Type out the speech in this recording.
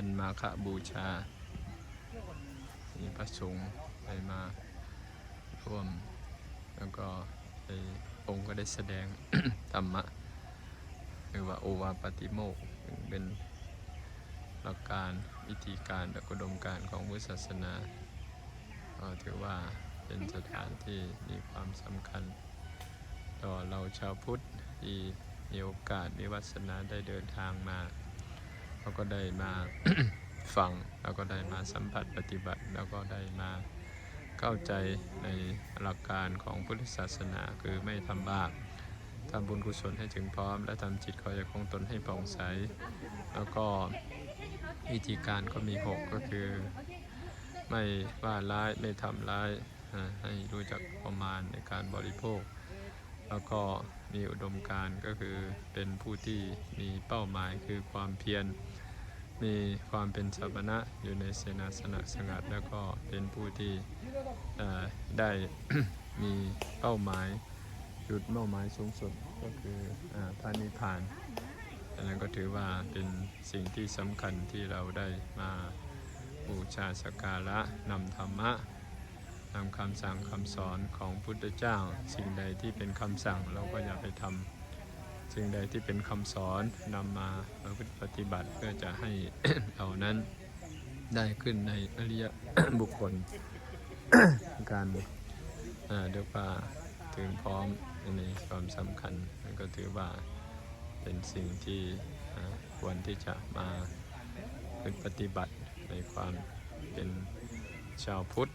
วันมาฆบูชา มีพระสงฆ์ไปมาร่วม แล้วก็ในองค์ก็ได้แสดง ธรรมะ หรือว่าโอวาปฏิโมกเป็นหลักการวิธีการและกดมการของพุทธศาสนาก็ถือว่าเป็นสถานที่มีความสำคัญ ต่อเราชาวพุทธที่มีโอกาสมีวาสนาได้เดินทางมา เราก็ได้มา ฟังแล้วก็ได้มาสัมผัสปฏิบัติแล้วก็ได้มาเข้าใจในหลักการของพุทธศาสนาคือไม่ทำบาปทำบุญกุศลให้ถึงพร้อม และทำจิตคอยคงตนให้ผ่องใส แล้วก็วิธีการก็มี 6 ก็คือ ไม่ว่าร้ายไม่ทำร้ายให้รู้จักประมาณในการบริโภค แล้วก็มีอุดมการก็คือเป็นผู้ที่มีเป้าหมายคือความเพียร มีความเป็นสัมณะอยู่ในเสนาสนะสงัด แล้วก็เป็นผู้ที่ได้มีเป้าหมายจุดเป้าหมายสูงสุดก็คืออพระนิพพานอันนั้นก็ถือว่าเป็นสิ่งที่สำคัญที่เราได้มาบูชาสักการะนำธรรมะ นำคำสั่งคำสอนของพุทธเจ้า สิ่งใดที่เป็นคำสั่งเราก็อย่าไปทำสิ่งใดที่เป็นคำสอนนำมาประพฤติปฏิบัติเพื่อจะให้เหล่านั้นได้ขึ้นในอริยบุคคล การเอ่อเรียกว่าถึงพร้อมในความสำคัญมันก็ถือว่าเป็นสิ่งที่ควรที่จะมาปฏิบัติในความเป็นชาวพุทธ